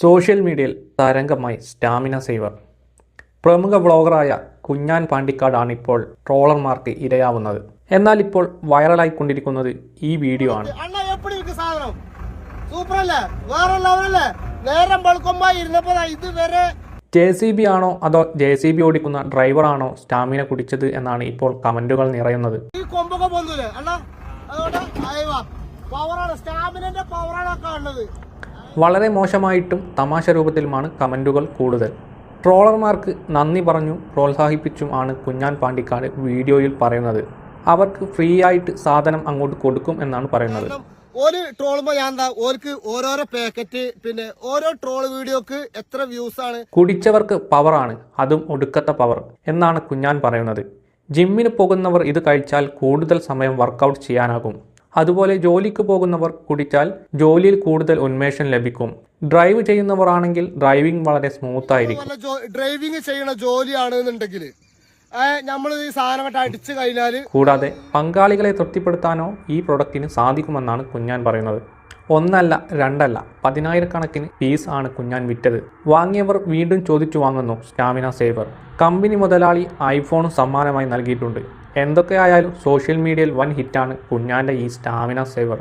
Social മീഡിയയിൽ തരംഗമായി stamina saver. പ്രമുഖ വ്ളോഗറായ കുഞ്ഞാൻ പാണ്ടിക്കാടാണ് ഇപ്പോൾ ട്രോളർമാർക്ക് ഇരയാവുന്നത്. എന്നാൽ ഇപ്പോൾ വൈറലായിക്കൊണ്ടിരിക്കുന്നത് ഈ വീഡിയോ ആണ്. ജെ സി ബി ആണോ അതോ ജെ സി ബി ഓടിക്കുന്ന ഡ്രൈവറാണോ സ്റ്റാമിന കുടിച്ചത് എന്നാണ് ഇപ്പോൾ കമന്റുകൾ നിറയുന്നത്. ഈ അണ്ണാ പവറാണ് സ്റ്റാമിനന്റെ പവറാണ് ഒക്കെ ഉള്ളത്. വളരെ മോശമായിട്ടും തമാശ രൂപത്തിലുമാണ് കമന്റുകൾ കൂടുതൽ. ട്രോളർമാർക്ക് നന്ദി പറഞ്ഞു പ്രോത്സാഹിപ്പിച്ചും ആണ് കുഞ്ഞാൻ പാണ്ടിക്കാട് വീഡിയോയിൽ പറയുന്നത്. അവർക്ക് ഫ്രീ ആയിട്ട് സാധനം അങ്ങോട്ട് കൊടുക്കും എന്നാണ് പറയുന്നത്. ഒരു ട്രോളുമ്പോ ഞാൻ എന്താ ഓർക്ക് ഓരോരോ പാക്കറ്റ് പിന്നെ ഓരോ ട്രോൾ വീഡിയോക്ക് എത്ര വ്യൂസ് ആണ്. കുടിച്ചവർക്ക് പവറാണ് അതും ഒടുക്കത്തെ പവർ എന്നാണ് കുഞ്ഞാൻ പറയുന്നത്. ജിമ്മിന് പോകുന്നവർ ഇത് കഴിച്ചാൽ കൂടുതൽ സമയം വർക്കൗട്ട് ചെയ്യാനാകും. അതുപോലെ ജോലിക്ക് പോകുന്നവർ കുടിച്ചാൽ ജോലിയിൽ കൂടുതൽ ഉന്മേഷം ലഭിക്കും. ഡ്രൈവ് ചെയ്യുന്നവർ ആണെങ്കിൽ ഡ്രൈവിംഗ് വളരെ സ്മൂത്ത് ആയിരിക്കും. ഡ്രൈവിംഗ് ചെയ്യുന്ന ജോലിയാണ് എന്നുണ്ടെങ്കിൽ നമ്മൾ ഈ അടിച്ചു കൂടാതെ പങ്കാളികളെ തൃപ്തിപ്പെടുത്താനോ ഈ പ്രൊഡക്റ്റിന് സാധിക്കുമെന്നാണ് കുഞ്ഞാൻ പറയുന്നത്. ഒന്നല്ല രണ്ടല്ല പതിനായിരക്കണക്കിന് പീസ് ആണ് കുഞ്ഞാൻ വിറ്റത്. വാങ്ങിയവർ വീണ്ടും ചോദിച്ചു വാങ്ങുന്നു സ്റ്റാമിന സേവർ. കമ്പനി മുതലാളി ഐഫോൺ സമ്മാനമായി നൽകിയിട്ടുണ്ട്. എന്തൊക്കെയായാലും സോഷ്യൽ മീഡിയയിൽ വൻ ഹിറ്റാണ് കുഞ്ഞാന്റെ ഈ സ്റ്റാമിന സേവർ